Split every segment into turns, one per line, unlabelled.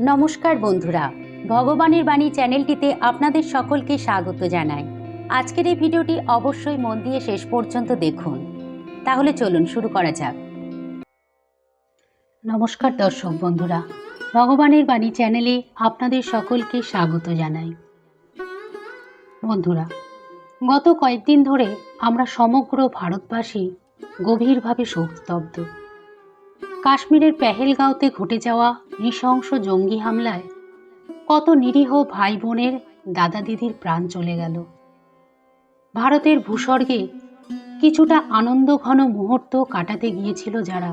নমস্কার বন্ধুরা, ভগবানের বাণী চ্যানেলটিতে আপনাদের সকলকে স্বাগত জানাই। আজকের এই ভিডিওটি অবশ্যই মন দিয়ে শেষ পর্যন্ত দেখুন। তাহলে চলুন শুরু করা যাক। নমস্কার দর্শক বন্ধুরা, ভগবানের বাণী চ্যানেলে আপনাদের সকলকে স্বাগত জানাই। বন্ধুরা, গত কয়েকদিন ধরে আমরা সমগ্র ভারতবাসী গভীরভাবে শোকস্তব্ধ। কাশ্মীরের পেহেলগাঁওতে ঘটে যাওয়া নৃশংস জঙ্গি হামলায় কত নিরীহ ভাই বোনের দাদা দিদির প্রাণ চলে গেল। ভারতের ভূস্বর্গে কিছুটা আনন্দ ঘন মুহূর্ত কাটাতে গিয়েছিল যারা।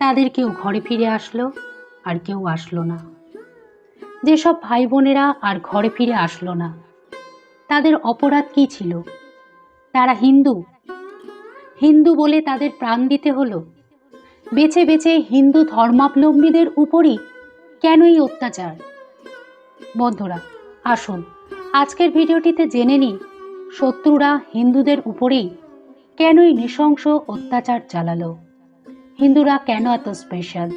তাদের কেউ ঘরে ফিরে আসলো আর কেউ আসলো না। যেসব ভাই বোনেরা আর ঘরে ফিরে আসলো না, তাদের অপরাধ কী ছিল? তারা হিন্দু। হিন্দু বলে তাদের প্রাণ দিতে হলো বেছে বেছে হিন্দু ধর্মাবলম্বীদের উপরই কেন এই অত্যাচার? বন্ধুরা, আসুন, আজকের ভিডিওটিতে জেনে নিই শত্রুরা হিন্দুদের উপরেই কেনই নৃশংস অত্যাচার চালালো? হিন্দুরা কেন এত স্পেশাল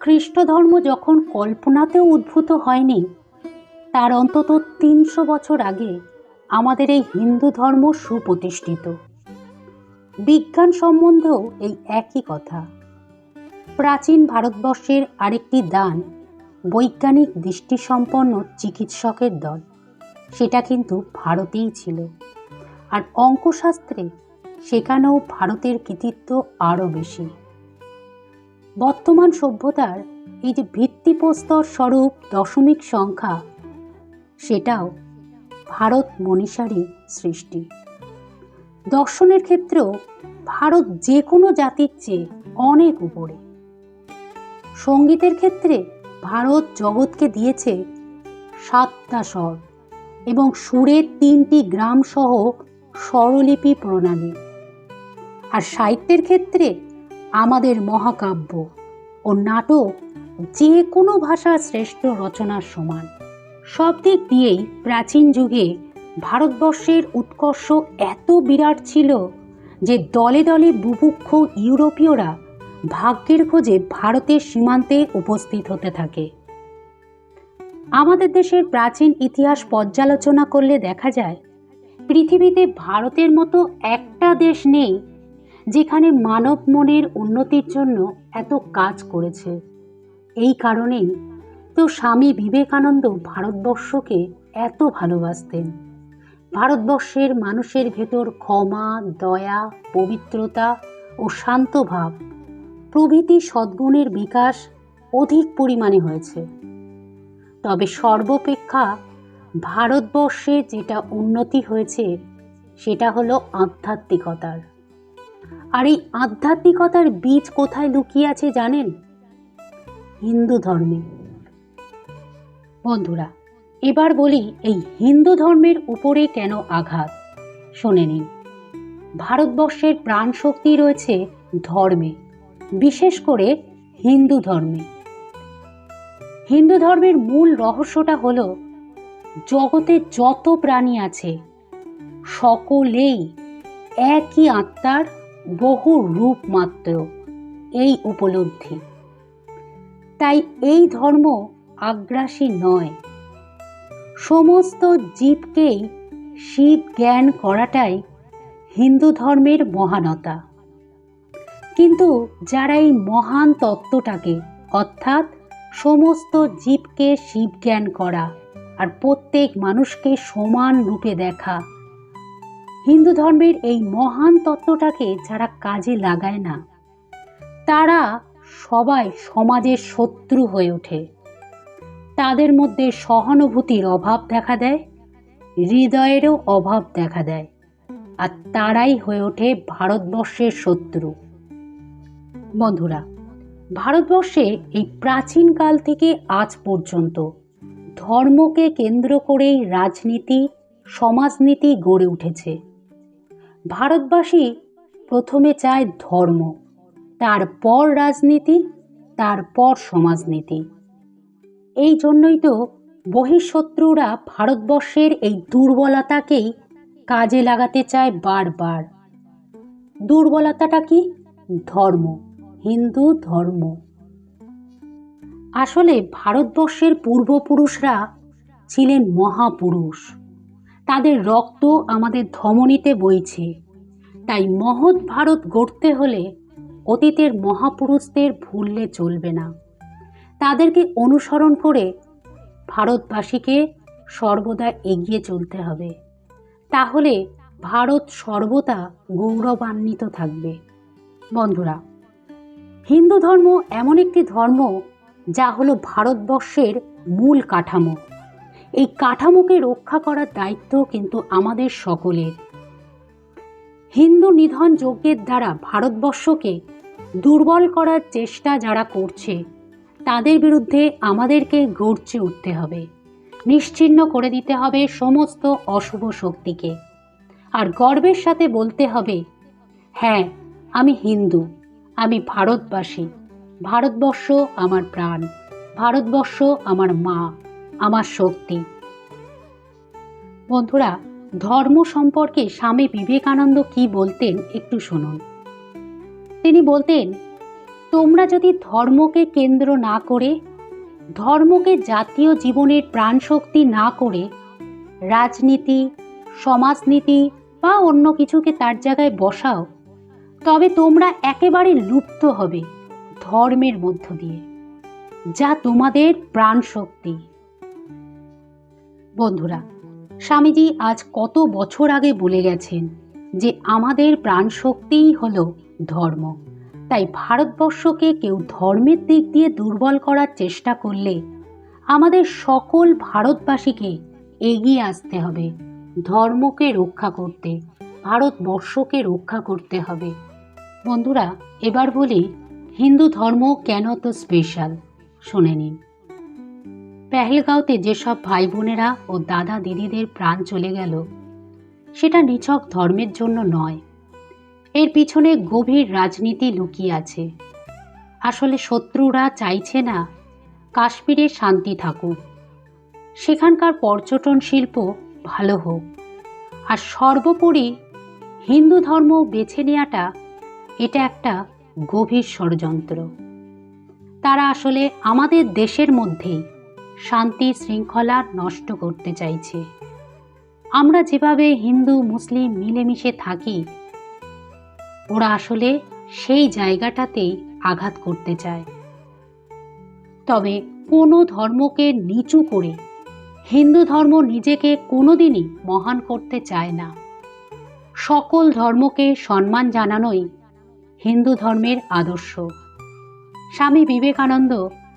খ্রিস্ট ধর্ম যখন কল্পনাতেও উদ্ভূত হয়নি, তার অন্তত তিনশো বছর আগে আমাদের এই হিন্দু ধর্ম সুপ্রতিষ্ঠিত। বিজ্ঞান সম্বন্ধেও এই একই কথা। প্রাচীন ভারতবর্ষের আরেকটি দান, বৈজ্ঞানিক দৃষ্টিসম্পন্ন চিকিৎসকের দল। সেটা কিন্তু ভারতেই ছিল। আর অঙ্কশাস্ত্রে সেখানেও ভারতের কৃতিত্ব আরও বেশি। বর্তমান সভ্যতার এই যে ভিত্তিপ্রস্তর স্বরূপ দশমিক সংখ্যা, সেটাও ভারত মনীষারই সৃষ্টি। দর্শনের ক্ষেত্রেও ভারত যে কোনো জাতির চেয়ে অনেক উপরে। সঙ্গীতের ক্ষেত্রে ভারত জগৎকে দিয়েছে সাতটা স্বর এবং সুরের তিনটি গ্রাম সহ স্বরলিপি প্রণালী। আর সাহিত্যের ক্ষেত্রে আমাদের মহাকাব্য ও নাটক যে কোনো ভাষার শ্রেষ্ঠ রচনার সমান। সব দিক দিয়েই প্রাচীন যুগে ভারতবর্ষের উৎকর্ষ এত বিরাট ছিল যে দলে দলে বুভুক্ষ ইউরোপীয়রা ভাগ্যের খোঁজে ভারতের সীমান্তে উপস্থিত হতে থাকে। আমাদের দেশের প্রাচীন ইতিহাস পর্যালোচনা করলে দেখা যায়, পৃথিবীতে ভারতের মতো একটা দেশ নেই যেখানে মানব মনের উন্নতির জন্য এত কাজ করেছে। এই কারণেই তো স্বামী বিবেকানন্দ ভারতবর্ষকে এত ভালোবাসতেন। ভারতবর্ষের মানুষের ভেতর ক্ষমা, দয়া, পবিত্রতা ও শান্ত ভাব প্রভৃতি সদ্গুণের বিকাশ অধিক পরিমাণে হয়েছে। তবে সর্বপেক্ষা ভারতবর্ষে যেটা উন্নতি হয়েছে, সেটা হলো আধ্যাত্মিকতার। আর এই আধ্যাত্মিকতার বীজ কোথায় লুকিয়ে আছে জানেন? হিন্দু ধর্মে। বন্ধুরা এবার বলি এই হিন্দু ধর্মের উপরে কেন আঘাত? শুনে নিন। ভারতবর্ষের প্রাণ শক্তি রয়েছে ধর্মে, বিশেষ করে হিন্দু ধর্মে। হিন্দু ধর্মের মূল রহস্যটা হল, জগতে যত প্রাণী আছে, সকলেই একই আত্মার বহু রূপ মাত্র, এই উপলব্ধি। তাই এই ধর্ম আগ্রাসী নয়। সমস্ত জীবকেই শিব জ্ঞান করাটাই হিন্দু ধর্মের মহানতা। কিন্তু যারা এই মহান তত্ত্বটাকে, অর্থাৎ সমস্ত জীবকে শিব জ্ঞান করা আর প্রত্যেক মানুষকে সমান রূপে দেখা, হিন্দু ধর্মের এই মহান তত্ত্বটাকে যারা কাজে লাগায় না, তারা সবাই সমাজের শত্রু হয়ে ওঠে। তাদের মধ্যে সহানুভূতির অভাব দেখা দেয়, হৃদয়েরও অভাব দেখা দেয়, আর তারাই হয়ে ওঠে ভারতবর্ষের শত্রু। বন্ধুরা, ভারতবর্ষে এই প্রাচীনকাল থেকে আজ পর্যন্ত ধর্মকে কেন্দ্র করেই রাজনীতি, সমাজনীতি গড়ে উঠেছে। ভারতবাসী প্রথমে চায় ধর্ম, তারপর রাজনীতি, তারপর সমাজনীতি। এই জন্যই তো বহিঃশত্রুরা ভারতবর্ষের এই দুর্বলতাকেই কাজে লাগাতে চায় বারবার। দুর্বলতাটা কি? ধর্ম, হিন্দু ধর্ম। আসলে ভারতবর্ষের পূর্বপুরুষরা ছিলেন মহাপুরুষ। তাদের রক্ত আমাদের ধমনীতে বইছে। তাই মহৎ ভারত গড়তে হলে অতীতের মহাপুরুষদের ভুললে চলবে না। তাদেরকে অনুসরণ করে ভারতবাসীকে সর্বদা এগিয়ে চলতে হবে। তাহলে ভারত সর্বদা গৌরবান্বিত থাকবে। বন্ধুরা, হিন্দু ধর্ম এমন একটি ধর্ম যা হলো ভারতবর্ষের মূল কাঠামো। এই কাঠামোকে রক্ষা করার দায়িত্ব কিন্তু আমাদের সকলের। হিন্দু নিধন যজ্ঞের দ্বারা ভারতবর্ষকে দুর্বল করার চেষ্টা যারা করছে তাদের বিরুদ্ধে আমাদেরকে গর্জে উঠতে হবে। নিশ্চিহ্ন করে দিতে হবে সমস্ত অশুভ শক্তিকে। আর গর্বের সাথে বলতে হবে হ্যাঁ আমি হিন্দু, আমি ভারতবাসী। ভারতবর্ষ আমার প্রাণ, ভারতবর্ষ আমার মা, আমার শক্তি। বন্ধুরা, ধর্ম সম্পর্কে স্বামী বিবেকানন্দ কি বলতেন একটু শুনুন। তিনি বলতেন তোমরা যদি ধর্মকে কেন্দ্র না করে, ধর্মকে জাতীয় জীবনের প্রাণশক্তি না করে, রাজনীতি, সমাজনীতি বা অন্য কিছুকে তার জায়গায় বসাও, তবে তোমরা একেবারে লুপ্ত হবে ধর্মের মধ্য দিয়ে, যা তোমাদের প্রাণ শক্তি বন্ধুরা, স্বামীজি আজ কত বছর আগে বলে গেছেন যে আমাদের প্রাণ শক্তিই হলো ধর্ম। তাই ভারতবর্ষকে কেউ ধর্মের দিক দিয়ে দুর্বল করার চেষ্টা করলে আমাদের সকল ভারতবাসীকে এগিয়ে আসতে হবে, ধর্মকে রক্ষা করতে, ভারতবর্ষকে রক্ষা করতে হবে। বন্ধুরা, এবার বলি, হিন্দু ধর্ম কেন তো স্পেশাল শুনে নিন। পেহেলগাঁওতে যেসব ভাই বোনেরা ও দাদা দিদিদের প্রাণ চলে গেল, সেটা নিছক ধর্মের জন্য নয়। এর পিছনে গভীর রাজনীতি লুকিয়ে আছে। আসলে শত্রুরা চাইছে না কাশ্মীরে শান্তি থাকুক। সেখানকার পর্যটন শিল্প ভালো হোক। আর সর্বোপরি হিন্দু ধর্ম বেছে নেওয়াটা এটা একটা গভীর ষড়যন্ত্র। তারা আসলে আমাদের দেশের মধ্যেই শান্তি শৃঙ্খলা নষ্ট করতে চাইছে। আমরা যেভাবে হিন্দু, মুসলিম মিলেমিশে থাকি ওরা আসলে সেই জায়গাটাতেই আঘাত করতে চায়। তবে কোনো ধর্মকে নিচু করে, হিন্দু ধর্ম নিজেকে কোনোদিনই মহান করতে চায় না। সকল ধর্মকে সম্মান জানানোই হিন্দু ধর্মের আদর্শ। স্বামী বিবেকানন্দ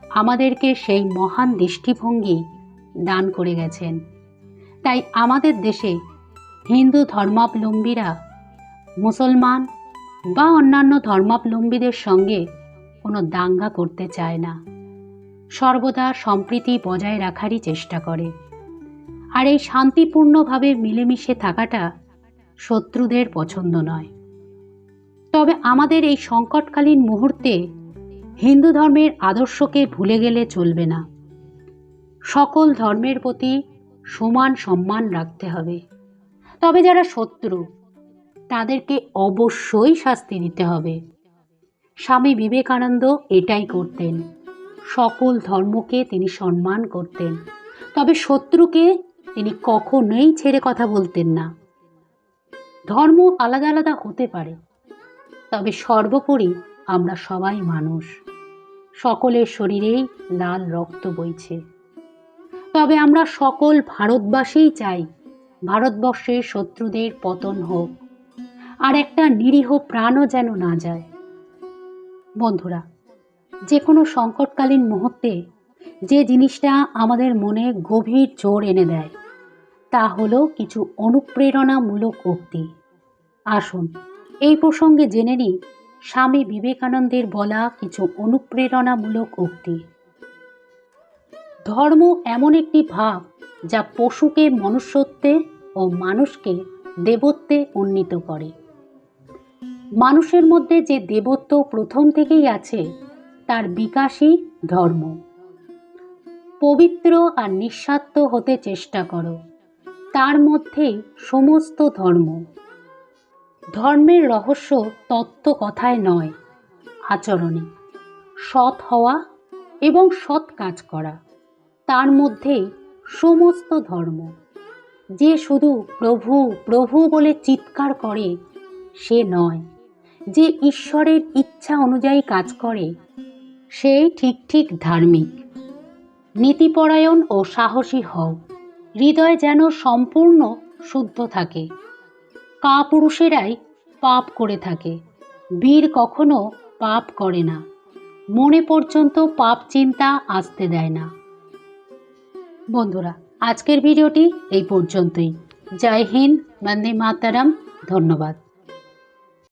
আমাদেরকে সেই মহান দৃষ্টিভঙ্গি দান করে গেছেন। তাই আমাদের দেশে হিন্দু ধর্মাবলম্বীরা মুসলমান বা অন্যান্য ধর্মাবলম্বীদের সঙ্গে কোনো দাঙ্গা করতে চায় না। সর্বদা সম্প্রীতি বজায় রাখারই চেষ্টা করে। আর এই শান্তিপূর্ণভাবে মিলেমিশে থাকাটা শত্রুদের পছন্দ নয়। তবে আমাদের এই সংকটকালীন মুহূর্তে হিন্দু ধর্মের আদর্শকে ভুলে গেলে চলবে না। সকল ধর্মের প্রতি সমান সম্মান রাখতে হবে। তবে যারা শত্রু তাদেরকে অবশ্যই শাস্তি দিতে হবে। স্বামী বিবেকানন্দ এটাই করতেন। সকল ধর্মকে তিনি সম্মান করতেন। তবে শত্রুকে তিনি কখনোই ছেড়ে কথা বলতেন না। ধর্ম আলাদা আলাদা হতে পারে, তবে সর্বোপরি আমরা সবাই মানুষ। সকলের শরীরেই লাল রক্ত বইছে। তবে আমরা সকল ভারতবাসীই চাই ভারতবর্ষের শত্রুদের পতন হোক। আর একটা নিরীহ প্রাণও যেন না যায়। বন্ধুরা যে কোনো সংকটকালীন মুহূর্তে যে জিনিসটা আমাদের মনে গভীর জোর এনে দেয়, তা হলো কিছু অনুপ্রেরণামূলক উক্তি। আসুন, এই প্রসঙ্গে জেনে নিই স্বামী বিবেকানন্দের বলা কিছু অনুপ্রেরণামূলক উক্তি। ধর্ম এমন একটি ভাব যা পশুকে মনুষ্যত্বে ও মানুষকে দেবত্বে উন্নীত করে। মানুষের মধ্যে যে দেবত্ব প্রথম থেকেই আছে, তার বিকাশই ধর্ম। পবিত্র আর নিঃস্বার্থ হতে চেষ্টা করো। তার মধ্যেই সমস্ত ধর্ম। ধর্মের রহস্য তত্ত্ব কথায় নয়, আচরণে। সৎ হওয়া এবং সৎ কাজ করা, তার মধ্যেই সমস্ত ধর্ম। যে শুধু প্রভু প্রভু বলে চিৎকার করে, সে নয়। যে ঈশ্বরের ইচ্ছা অনুযায়ী কাজ করে, সেই ঠিক ঠিক ধার্মিক। নীতিপরায়ণ ও সাহসী হও, হৃদয় যেন সম্পূর্ণ শুদ্ধ থাকে। কাপুরুষেরাই পাপ করে থাকে, বীর কখনো পাপ করে না, মনে পর্যন্ত পাপ চিন্তা আসতে দেয় না। বন্ধুরা, আজকের ভিডিওটি এই পর্যন্তই। জয় হিন্দ, বন্দে মাতারাম, ধন্যবাদ।